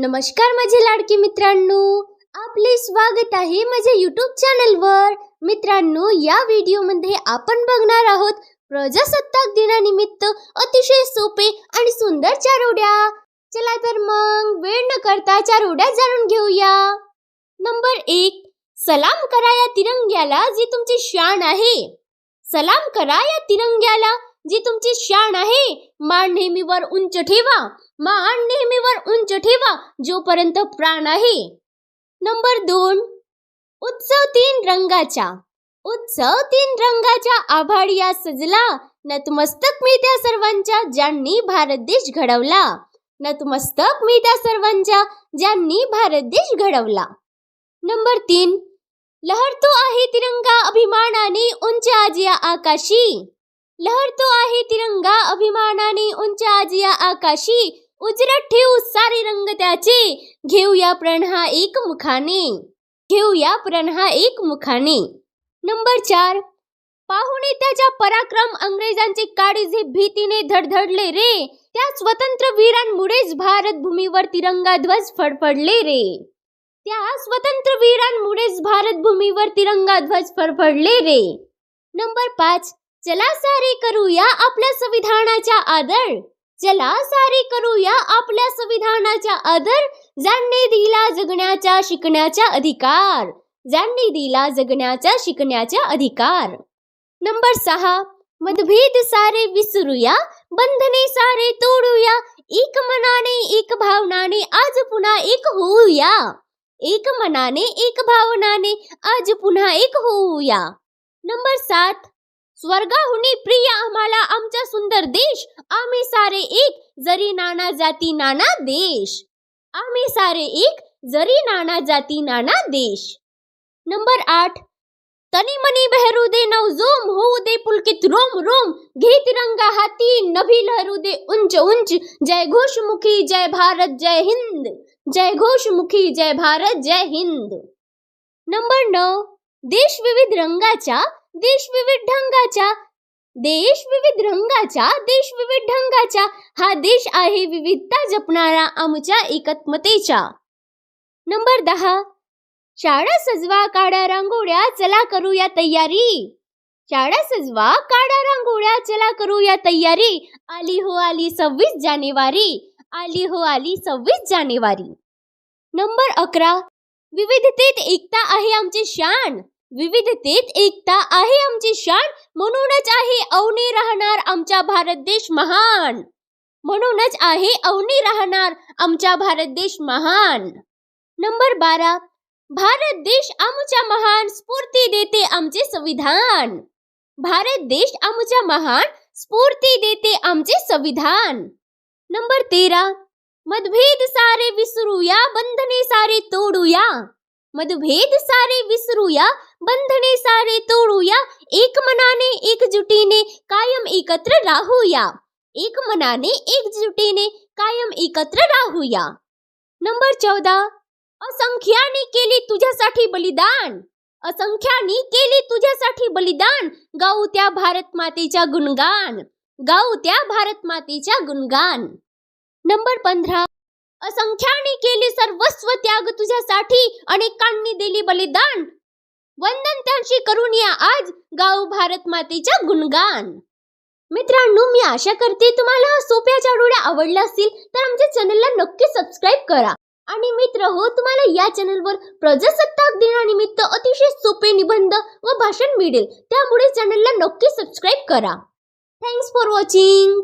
नमस्कार माझे लाडके मित्रांनो. आपले स्वागत आहे माझ्या यूट्यूब चॅनलवर मित्रांनो या व्हिडिओमध्ये आपण बघणार आहोत प्रजासत्ताक दिनानिमित्त अतिशय सोपे आणि सुंदर चारोड्या. चला तर मग वेळ न करता चारोड्या जाणून घेऊया. नंबर एक सलाम करा या तिरंग्याला जी तुमची शान आहे. सलाम करा या तिरंग्याला जी तुमची शान आहे. मान नेहमीवर उंच ठेवा. मान नेहमीवर उंच ठेवा जोपर्यंत प्राण आहे. नंबर दोन. उत्सव तीन रंगाच्या उत्सव तीन रंगाच्या आभाळीया सजला. नतमस्तक मी त्या सर्वांच्या ज्यांनी भारत देश घडवला. नतमस्तक मी त्या सर्वांच्या ज्यांनी भारत देश घडवला. नंबर तीन. लहरतो आहे तिरंगा अभिमानाने उंच आज या आकाशी लहरतो आहे तिरंगा अभिमानाने उंच आज या आकाशी. उजरत ठेवू सारे रंग त्याचे. घेऊया प्रण हा एक मुखाने. घेऊया प्रण हा एक मुखाने. नंबर चार. पाहुणे त्याच्या पराक्रम अंग्रेजांचे काळीजे भीतीने धडधडले रे. त्या स्वतंत्र वीरांमुळेच भारत भूमीवर तिरंगा ध्वज फडफडले रे. त्या स्वतंत्र वीरांमुळेच भारत भूमीवर तिरंगा ध्वज फडफडले रे. नंबर पाच चला सारे करूया आपल्या संविधानाचा आदर. चला सारे करूया आपल्या संविधानाचा आदर. ज्यांनी दिला जगण्याचा शिकण्याचा अधिकार. ज्यांनी दिला जगण्याचा शिकण्याचा अधिकार. नंबर सहा मतभेद सारे विसरूया बंधने सारे तोडूया एक मनाने एक भावनाने आज पुन्हा एक होऊया. एक मनाने एक भावनाने आज पुन्हा एक होऊया. नंबर सात स्वर्गाहुनी प्रिय आम्हाला आमचा सुंदर देश आम्ही सारे एक जरी नाना जाती नाना देश. आम्ही सारे एक जरी नाना जाती नाना देश. नंबर आठ तनी मनी बहरू दे नवजोम होऊ दे पुलकित रोम रोम। घे तिरंगा हाती नभी लहरू दे उंच उंच। जय घोषमुखी जय भारत जय हिंद। जय घोषमुखी जय भारत जय हिंद। नंबर नऊ देश विविध रंगाच्या देश विविध ढंगाच्या देश विविध रंगाच्या देश विविध ढंगाच्या हा देश आहे विविधता जपणारा आमच्या एकत्मतेच्या नंबर दहा शाळा सजवा काड्या रांगोळ्या चला करूया तयारी. शाळा सजवा काड्या रांगोळ्या चला करूया तयारी. आली हो आली सव्वीस जानेवारी. आली हो आली सव्वीस जानेवारी. नंबर अकरा. विविधतेत एकता आहे आमची शान. विविधतेत एकता आहे आमची शान. म्हणूनच आहे अवनी राहणार आमचा भारत देश महान. म्हणूनच आहे अवनी राहणार आमचा भारत देश महान. नंबर बारा. भारत देश आमच्या महान स्फूर्ती देते आमचे संविधान. भारत देश आमच्या महान स्फूर्ती देते आमचे संविधान. नंबर तेरा मतभेद सारे विसरूया बंधने सारे तोडूया. मतभेद सारे विसरूया बंधने सारे तोडूया. एक मनाने एकजुटीने कायम एकत्र राहूया. एक मनाने एकजुटीने कायम एकत्र राहूया. नंबर चौदा असंख्यानी केली तुझ्यासाठी बलिदान. असंख्याने केली तुझ्यासाठी बलिदान. गाऊ त्या भारत मातेच्या गुणगान. गाऊ त्या भारत मातेच्या गुणगान. नंबर पंधरा. असंख्याने केली सर्वस्व त्याग तुझ्यासाठी. अनेकांनी दिली बलिदान. वंदन त्यांची करून या आज. गाऊ भारत मातेच्या गुणगान. मित्रांनो मी आशा करते तुम्हाला सोप्या चाडोळ्या आवडल्या असतील तर आमच्या चॅनलला नक्की सबस्क्राईब करा. आणि मित्र हो तुम्हाला या चॅनलवर प्रजासत्ताक दिनानिमित्त अतिशय सोपे निबंध व भाषण मिळेल. त्यामुळे चॅनलला नक्की सबस्क्राईब करा. Thanks for watching